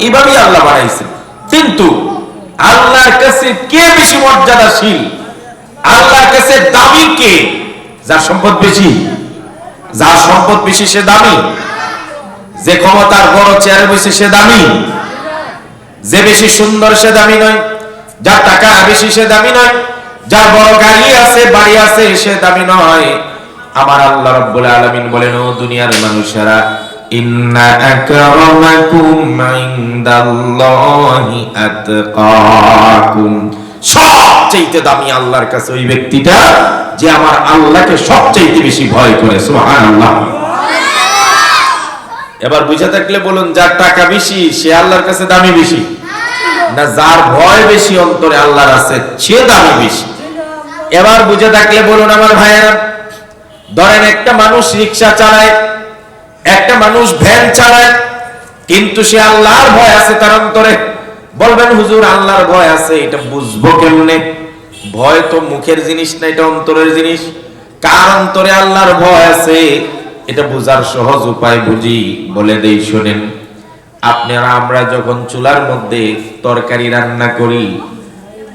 এইভাবেই আল্লাহ বানাইছেন কিন্তু আল্লাহর কাছে কে বেশি মর্যাদাশীল? আল্লাহর কাছে দামি কে? যার সম্পদ বেশি। যার সম্পদ বেশি সে দামি। যে ক্ষমতার বড় চেয়ারে বসে সে দামি। যে বেশি সুন্দর সে দামি নয়। যার টাকা বেশি সে দামি নয়। যার বড় গাড়ি আছে, বাড়ি আছে, সে দামি নয়। আমার আল্লাহ রাব্বুল আলামিন বলেন, ও দুনিয়ার মানুষেরা ইন্না আকরামাকুম ইনদাল্লাহি আতকাকুম। সবচাইতে দামি আল্লাহর কাছে ওই ব্যক্তিটা যে আমার আল্লাহকে সবচাইতে বেশি ভয় করে, সুবহানাল্লাহ। এবার বুঝে থাকলে বলুন, যার টাকা বেশি, সে আল্লাহর কাছে দামি বেশি? না, যার ভয় বেশি অন্তরে আল্লাহর আছে, সে দামি বেশি। এবার বুঝে থাকলে বলুন, আমার ভাইয়েরা, ধরেন একটা মানুষ রিক্সা চালায় একটা মানুষ ভ্যান চালায়, কিন্তু সে আল্লাহর ভয় আছে তার অন্তরে। বলবেন, হুজুর, আল্লাহর ভয় আছে, এটা বুঝব কেমনে? ভয় তো মুখের জিনিস না, এটা অন্তরের জিনিস। কার অন্তরে আল্লাহর ভয় আছে? এটা বুঝার সহজ উপায় বুঝি, বলে দেই, শোনেন। আপনারা, আমরা যখন চুলার মধ্যে তরকারি রান্না করি,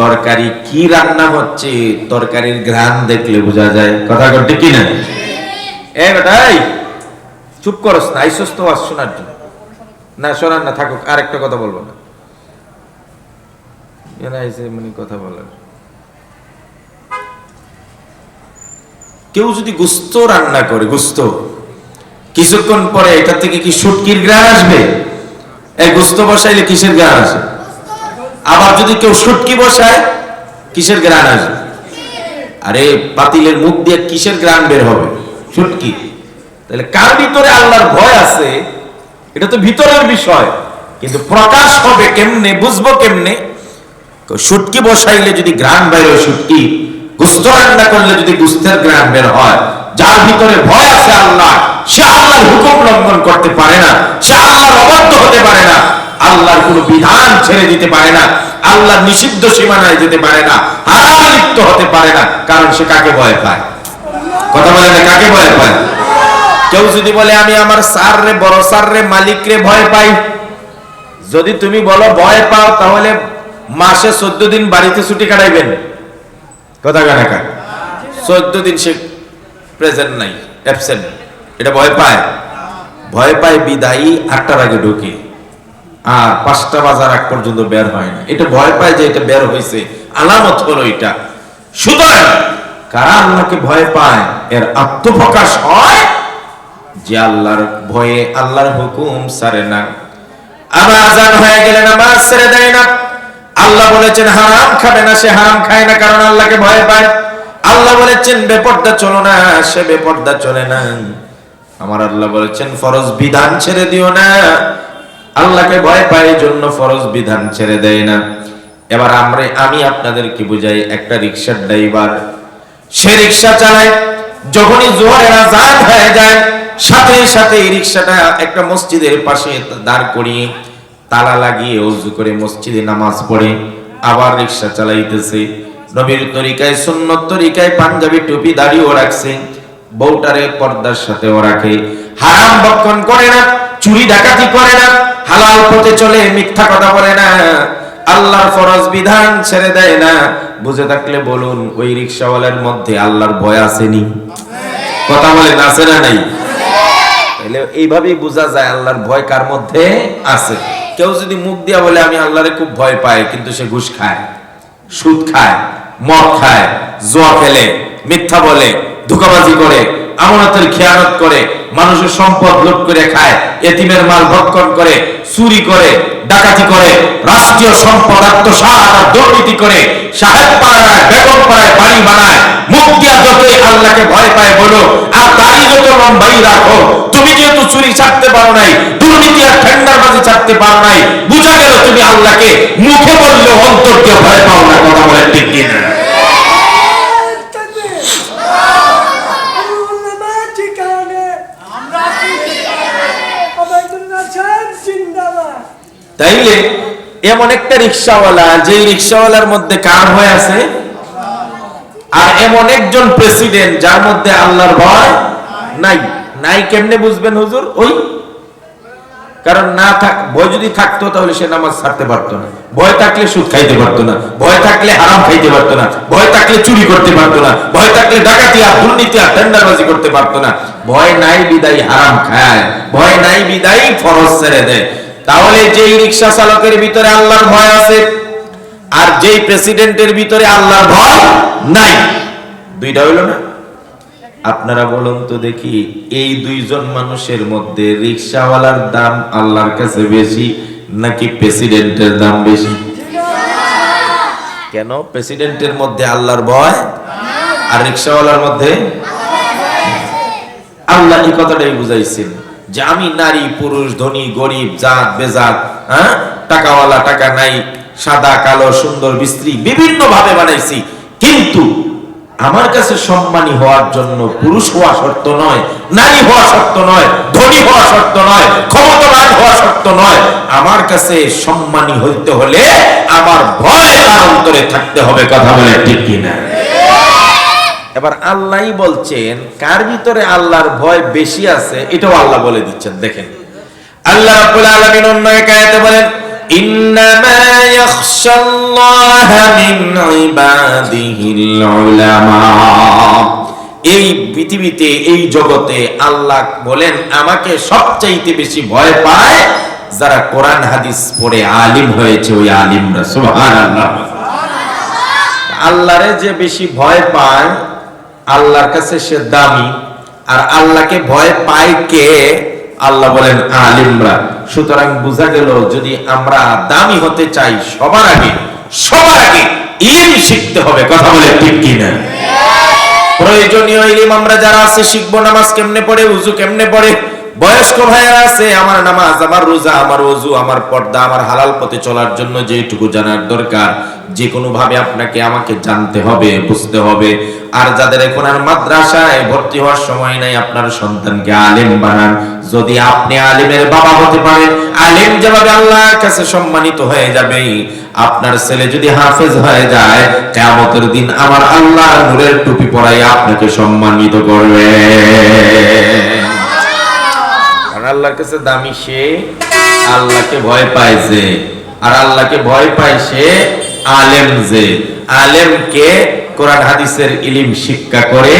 তরকারি কি রান্না হচ্ছে, তরকারির ঘ্রাণ দেখলে বোঝা যায়। কথা করতে কি না এ বেটাই চুপ করস না, আইসস তো আস শোনার জন্য। না, শোনার না, থাকুক, আরেকটা কথা বলব না। কথা বলার কেউ যদি গুস্ত রান্না করে, গুস্ত, কিছুক্ষণ পরে এটা থেকে কি শুটকির গ্রান আসবে? এই গুস্ত বসাইলে কিসের গ্রান আসে? আবার যদি কেউ শুটকি বসায়, কিসের গ্রান আসবে? আরে, পাতিলের মুখ দিয়ে কিসের গ্রান বের হবে? শুটকি। তাহলে কার ভিতরে আল্লাহর ভয় আছে? এটা তো ভিতরের বিষয়। কিন্তু প্রকাশ হবে কেমনে, বুঝব কেমনে? শুটকি বসাইলে যদি গ্রান বের হয় শুটকি গুস্ত রান্না করলে যদি গুস্তের গ্রান বের হয়, যার ভিতরে ভয় আছে আল্লাহ, সে আল্লাহর হুকুম লঙ্ঘন করতে পারে না, সে আল্লাহর অবাধ্য হতে পারে না, আল্লাহর কোনো বিধান ছেড়ে দিতে পারে না, আল্লাহর নিষিদ্ধ সীমানায় যেতে পারে না হারামে লিপ্ত হতে পারে না, কারণ সে কাকে ভয় পায়? কথা বলে না, কাকে ভয় পায়? কেউ যদি বলে, আমি আমার স্যার রে বড় স্যার রে মালিক রে ভয় পাই। যদি তুমি বলো, ভয় পাও, তাহলে মাসে চোদ্দ দিন বাড়িতে ছুটি কাটাইবেন। কথা কাটাকা চোদ্দ দিন সে প্রেজেন্ট নাই অ্যাবসেন্ট এটা ভয় পায়। ভয় পায় বিদায়ী আটটার আগে ঢুকে। আর পাঁচটা বাজার আগ পর্যন্ত বের হয় না। এটা ভয় পায় যে এটা বের হয়েছে আলামত হলো এটা। সুতরাং, কারা আল্লাহকে ভয় পায়, এর আত্মপ্রকাশ হয় যে আল্লাহর ভয়ে আল্লাহর হুকুম সারে না। আবার আজান হয়ে গেলে নামাজ ছেড়ে দেয় না। আল্লাহ বলেছেন, হারাম খাবে না, সে হারাম খায় না, কারণ আল্লাহকে ভয় পায়। আল্লাহ বলেছেন, বেপর্দা চলো না, সে বেপর্দা চলে না। আমার আল্লাহ বলেছেন, ফরজ বিধান ছেড়ে দিও না। আল্লাহকে ভয় পায় জন্য ফরজ বিধান ছেড়ে দেয় না। এবার আমরা আমি আপনাদেরকে বুঝাই, একটা রিক্সার ড্রাইভার, সে রিক্সা চালায়। যখনই জোহরের আজান হয়ে যায়, সাথে সাথে এই রিক্সাটা একটা মসজিদের পাশে দাঁড় করিয়ে তালা লাগিয়ে অজু করে মসজিদে নামাজ পড়ে, আবার রিক্সা চালাইতেছে। নবীর তরিকায়, সুন্নত তরিকায় পাঞ্জাবি টুপি দাড়িও রাখছে, বউটারে পর্দার সাথেও রাখে। হারাম বক্ষণ করে না, চুরি ডাকাতি করে না, হালাল পথে চলে, মিথ্যা কথা বলে না। আল্লাহর ফরজ বিধান ছেড়ে দেয় না। বুঝে থাকলে বলুন, ওই রিক্সাওয়ালার মধ্যে আল্লাহর ভয় আসেনি? কথা বলেন, আছে না নাই? এইভাবেই বোঝা যায় আল্লাহর ভয় কার মধ্যে আছে। কেউ যদি মুখ দিয়া বলে, আমি আল্লাহরে খুব ভয় পাই, কিন্তু সে ঘুষ খায়, সুদ খায়, মদ খায়, জোয়া খেলে, মিথ্যা বলে, ধোকাবাজি করে, আমানতের খেয়ানত করে মানুষের সম্পদ লুট করে খায়, এতিমের মাল ভক্ষণ করে, চুরি করে, ডাকাতি করে, রাষ্ট্রীয় সম্পদ, আত্মসাৎ আর দুর্নীতি করে, সাহেব পাড়ায়, বেগম পাড়ায় বাড়ি বানায় যতই আল্লাহকে ভয় পায় বলো, আর দাড়ি যত লম্বাই রাখো, তুমি যেহেতু চুরি ছাড়তে পারো নাই, দুর্নীতি আর ছাড়তে পারো নাই, বুঝা গেল তুমি আল্লাহকে মুখে বললেও অন্তরকে ভয় পাও না কথা বলে ঠিক কিনা? তাইলে এমন একটা রিক্সাওয়ালা যে রিক্সাওয়ালার মধ্যে কার ভয় আছে? আর এমন একজন প্রেসিডেন্ট যার মধ্যে আল্লাহর ভয় নাই। নাই কেমনে বুঝবেন হুজুর? ওই? কারণ না থাক, ভয় যদি থাকতো তাহলে সে নামাজ ছাড়তে পারতো না। ভয় থাকলে সুদ খাইতে পারতো না। ভয় থাকলে হারাম খাইতে পারতো না। ভয় থাকলে চুরি করতে পারতো না। ভয় থাকলে ডাকাতি আর দুর্নীতি আর টেন্ডারবাজি করতে পারতো না। ভয় নাই বিদায় হারাম খায়। ভয় নাই বিদায় ফরজ ছেড়ে দেয়। তাহলে যেই রিক্সা চালকের ভিতরে আল্লাহর ভয় আছে আর যেই প্রেসিডেন্টের ভিতরে আল্লাহর ভয় নাই, দুইটা হইল না? আপনারা বলুন তো দেখি, এই দুইজন মানুষের মধ্যে রিক্সাওয়ালার দাম আল্লাহর কাছে বেশি নাকি প্রেসিডেন্টের দাম বেশি? কেন? প্রেসিডেন্টের মধ্যে আল্লাহর ভয় আর রিক্সাওয়ালার মধ্যে? আল্লাহ এই কথাটাই বুঝাইছেন। যে আমি নারী, পুরুষ, ধনী, গরিব, জাত, বেজাত হ্যাঁ? টাকাওয়ালা, টাকা নাই, সাদা, কালো, সুন্দর বিস্ত্রী বিভিন্ন ভাবে বানাইছি। কিন্তু আমার কাছে সম্মানী হওয়ার জন্য পুরুষ হওয়া শর্ত নয়, নারী হওয়া শর্ত নয়, ধনী হওয়া শর্ত নয়, ক্ষমতাবান হওয়া শর্ত নয়। আমার কাছে সম্মানী হইতে হলে আমার ভয় তার অন্তরে থাকতে হবে, কথা বলে ঠিক কিনা? এবার আল্লাহ বলছেন, কার ভিতরে আল্লাহর ভয় বেশি আছে, এটাও আল্লাহ বলে দিচ্ছেন, দেখেন। আল্লাহ রাব্বুল অন্য এক বলেন এই পৃথিবীতে, এই জগতে আল্লাহ বলেন, আমাকে সবচাইতে বেশি ভয় পায় যারা কোরআন, হাদিস পড়ে আলিম হয়েছে, ওই আলিমরা। সুবহানাল্লাহ। আল্লাহরে যে বেশি ভয় পায় আল্লাহর কাছে সে দামি আর আল্লাহকে ভয় পায় কে? আল্লাহ বলেন আলিমরা। সুতরাং বোঝা গেল যদি আমরা দামি হতে চাই সবার আগে সবার আগে ইলিম শিখতে হবে। কথা বলে ঠিক কিনা প্রয়োজনীয় ইলিম আমরা যারা আছে শিখব নামাজ কেমনে পড়ে উজু কেমনে পড়ে? বয়স্ক ভাইয়েরা আছে, আমার নামাজ, আমার রোজা, আমার ওযু, আমার পর্দা, আমার হালাল পথে চলার জন্য যেটুকু জানার দরকার যে কোনো ভাবে আপনাকে আমাকে জানতে হবে, বুঝতে হবে। আর যাদের এখন আর মাদ্রাসায় ভর্তি হওয়ার সময় নাই, আপনার সন্তানকে আলেম বানান। যদি আপনি আলেমের বাবা হতে পারেন, আলেম যেভাবে আল্লাহর কাছে সম্মানিত হয়ে যাবে, আপনার ছেলে যদি হাফেজ হয়ে যায়, কিয়ামতের দিন আমার আল্লাহ নূরের টুপি পরাই আপনাকে সম্মানিত করবে। আল্লাহর কাছে দামি সে আল্লাহকে ভয় পায় যে। আর আল্লাহকে ভয় পায় সে আলেম যে। আলেমকে কোরআন হাদিসের ইলিম শিক্ষা করে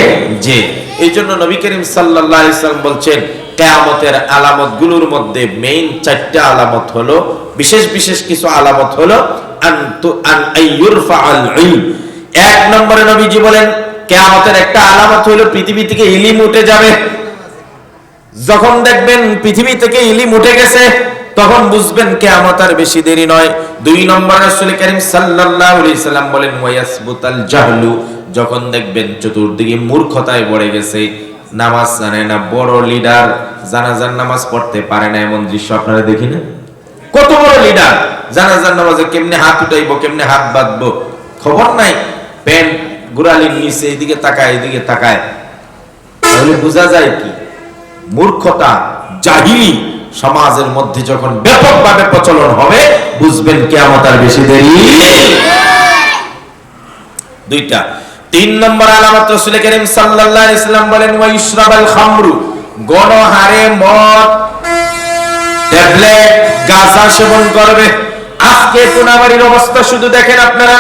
যে। এই জন্য নবী করিম সাল্লাম বলছেন, কিয়ামতের আলামতগুলোর মধ্যে মেইন চারটা আলামত হলো, বিশেষ বিশেষ কিছু আলামত হলো এক নম্বরে নবীজি বলেন, কেয়ামতের একটা আলামত হলো, পৃথিবী থেকে ইলিম উঠে যাবে। যখন দেখবেন পৃথিবী থেকে ইলিম উঠে গেছে, তখন বুঝবেন কেয়ামত আর বেশি দেরি নয়। দুই নম্বর রাসূল করিম সাল্লাল্লাহু আলাইহি সাল্লাম বলেন, ওয়ায়াসবুতাল জাহলু যখন দেখবেন চতুর্দিকে মূর্খতায় পড়ে গেছে। নামাজ জানে না, বড় লিডার জানাজার নামাজ পড়তে পারে না, এমন দৃশ্য আপনারা দেখি না? কত বড় লিডার জানাজার নামাজে কেমনে হাত উঠাইবো, কেমনে হাত বাঁধবো? খবর নাই। প্যান্ট, গুড়ালির নিচে, এদিকে তাকায় এদিকে তাকায়। তাহলে বোঝা যায় কি? মূর্খতা জাহিলি সমাজের মধ্যে যখন ব্যাপকভাবে প্রচলন হবে, বুঝবেন কেয়ামত আর বেশি দেরি দুইটা। তিন নম্বর আলামত রাসূল করিম সাল্লাল্লাহু আলাইহি সাল্লাম বলেন, ওয়া ইশরাবাল খামরু গণহারে মদ, ট্যাবলেট, গাঁজা সেবন করবে। আজকে কোনাবাড়ির অবস্থা শুধু দেখেন আপনারা।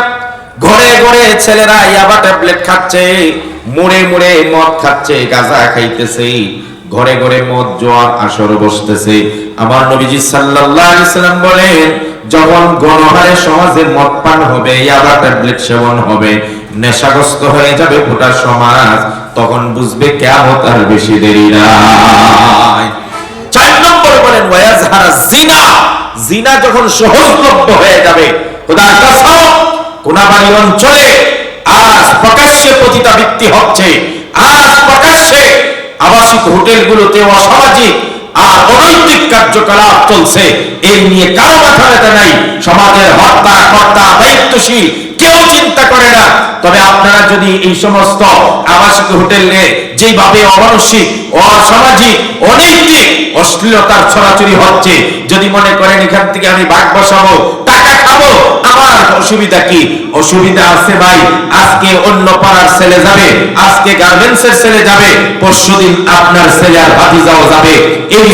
ঘরে ঘরে ছেলেরা ইয়াবা ট্যাবলেট খাচ্ছে, মুড়ে মুড়ে মদ খাচ্ছে, গাঁজা খাইতেছে। ঘরে ঘরে মদ, জোয়ার, আসর বসতেছে। আমার নবীজি সাল্লাল্লাহু আলাইহি সাল্লাম বলেন, যখন গণহারে সমাজে মদ পান হবে, ইয়াবা ট্যাবলেট সেবন হবে, নেশাগ্রস্ত হয়ে যাবে গোটা সমাজ, তখন বুঝবে কেয়ামত আর বেশি দেরি নাই। চার নম্বর বলেন ওয়াজহারা জিনা জিনা যখন সহজলভ্য হয়ে যাবে খোদার কসম, কোনাবাড়ি অঞ্চলে আজ প্রকাশ্যে পতিতাবৃত্তি হচ্ছে, আজ প্রকাশ্যে আবাসিক হোটেলগুলোতে অসামাজিক আর অনৈতিক কার্যকলাপ চলছে। এই নিয়ে কারও মাথা ব্যথা নাই। সমাজের হত্যা, কর্তা, দায়িত্বশীল, কেউ চিন্তা করে না। তবে আপনারা যদি এই সমস্ত আবাসিক হোটেলে যেভাবে অমানসিক, অসামাজিক, অনৈতিক অশ্লীলতার ছড়াছড়ি হচ্ছে, যদি মনে করেন এখান থেকে আমি ভাগ বসাবো আমার অসুবিধা কি? অসুবিধা আছে ভাই। আজকে অন্য পাড়ার ছেলে যাবে, আজকে গার্মেন্টস এর ছেলে যাবে, পরশুদিন আপনার ছেলে আর ভাতিজাও যাবে। এই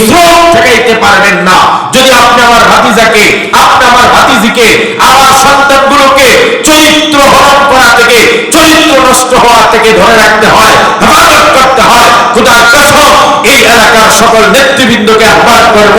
ঠেকাইতে পারবেন না। যদি আপনি আমার ভাতিজাকে, আপনি আমার ভাতিজিকে, আমার সন্তানগুলোকে চরিত্র হরণ করা থেকে, চরিত্র নষ্ট হওয়া থেকে ধরে রাখতে হয়, হেফাজত করতে হয় কসম, এই এলাকার সকল নেতৃবৃন্দকে আহ্বান করব।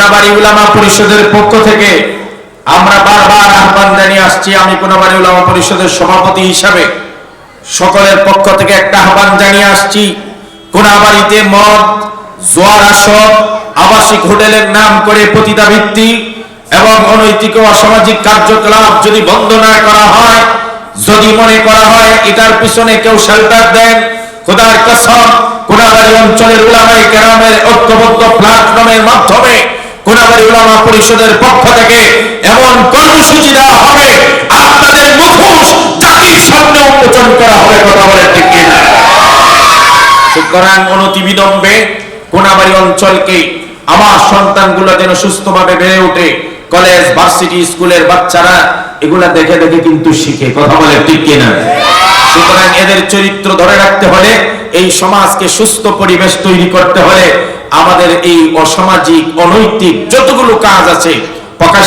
কোনাবাড়ি উলামা পরিষদের পক্ষ থেকে আমরা বারবার আহ্বান জানিয়ে আসছি, আমি কোনাবাড়ি উলামা পরিষদের সভাপতি হিসাবে সকলের পক্ষ থেকে একটা আহ্বান জানিয়ে আসছি, কোনাবাড়িতে মদ, জোয়ার আসর, আবাসিক হোটেলের নাম করে পতিতাবৃত্তি এবং অনৈতিক ও অসামাজিক কার্যকলাপ যদি বন্ধ না করা হয়, যদি মনে করা হয় এটার পিছনে কেউ শেল্টার দেন, খোদার কসম, কোনাবাড়ি অঞ্চলের উলামাই কেরামের ঐক্যবদ্ধ প্ল্যাটফর্মের মাধ্যমে কোনাবাড়ি উলামা পরিষদের পক্ষ থেকে এমন কর্মসূচি দেওয়া হবে আপনাদের মুখোশ জাতির সামনে উন্মোচন করা হবে কথা বলে ঠিক কিনা? সুতরাং অনতিবিলম্বে অঞ্চলকে আমার সন্তানগুলো যেন সুস্থভাবে বেড়ে ওঠে, কলেজ, ভার্সিটি, স্কুলের বাচ্চারা এগুলা দেখে দেখে কিন্তু শিখে, কথা বলে ঠিক কিনা? সুতরাং এদের চরিত্র ধরে রাখতে হলে, এই সমাজকে সুস্থ পরিবেশ তৈরি করতে হলে আমাদের এই অসামাজিক অনৈতিক যতগুলো কাজ আছে প্রকাশ